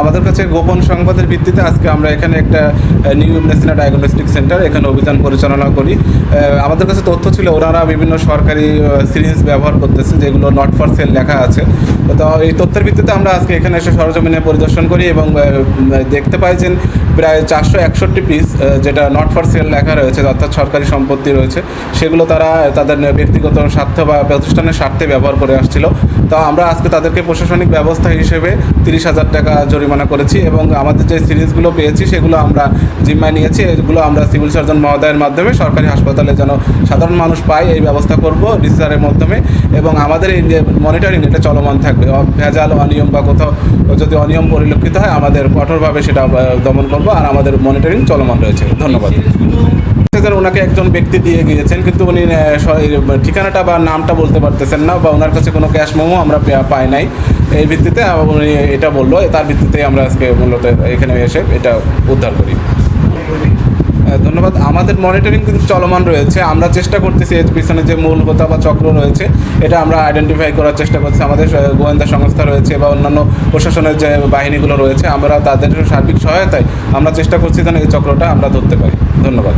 আমাদের কাছে গোপন সংবাদের ভিত্তিতে আজকে আমরা এখানে একটা নিউ মেসিনা ডায়াগনস্টিক সেন্টার এখানে অভিযান পরিচালনা করি। আমাদের কাছে তথ্য ছিল ওনারা বিভিন্ন সরকারি সিরিঞ্জ ব্যবহার করতেছে, যেগুলো নট ফর সেল লেখা আছে। তো এই তথ্যের ভিত্তিতে আমরা আজকে এখানে এসে সরজমিনে পরিদর্শন করি এবং দেখতে পাই যে প্রায় চারশো একষট্টি পিস যেটা নট ফর সেল লেখা রয়েছে, অর্থাৎ সরকারি সম্পত্তি রয়েছে। সেগুলো তারা তাদের ব্যক্তিগত স্বার্থ বা প্রতিষ্ঠানের স্বার্থে ব্যবহার করে আসছিল। তো আমরা আজকে তাদেরকে প্রশাসনিক ব্যবস্থা হিসেবে তিরিশ হাজার টাকা জরিমানা করেছি এবং আমাদের যে সিরিজগুলো পেয়েছি, সেগুলো আমরা জিম্মায় নিয়েছি। এগুলো আমরা সিভিল সার্জন মহোদয়ের মাধ্যমে সরকারি হাসপাতালে যেন সাধারণ মানুষ পায়, এই ব্যবস্থা করব ডিসিআরের মাধ্যমে। এবং আমাদের এই যে মনিটরিং এটা চলমান থাকবে। ভেজাল অনিয়ম বা কোথাও যদি অনিয়ম পরিলক্ষিত হয়, আমাদের কঠোরভাবে সেটা দমন করব। আর আমাদের মনিটরিং চলমান রয়েছে। ধন্যবাদ। ওনাকে একজন ব্যক্তি দিয়ে গিয়েছেন, কিন্তু উনি ঠিকানাটা বা নামটা বলতে পারতেছেন না বা ওনার কাছে কোনো ক্যাশ মোমো আমরা পাই নাই। এই ভিত্তিতে উনি এটা বলল, তার ভিত্তিতে আমরা আজকে মূলত এখানে এসে এটা উদ্ধার করি। ধন্যবাদ। আমাদের মনিটরিং কিন্তু চলমান রয়েছে। আমরা চেষ্টা করতেছি এর পিছনে যে মূল হোতা বা চক্র রয়েছে, এটা আমরা আইডেন্টিফাই করার চেষ্টা করছি আমাদের গোয়েন্দা সংস্থা রয়েছে বা অন্যান্য প্রশাসনের যে বাহিনীগুলো রয়েছে আমরা তাদের সার্বিক সহায়তায় আমরা চেষ্টা করছি যেন এই চক্রটা আমরা ধরতে পারি। ধন্যবাদ।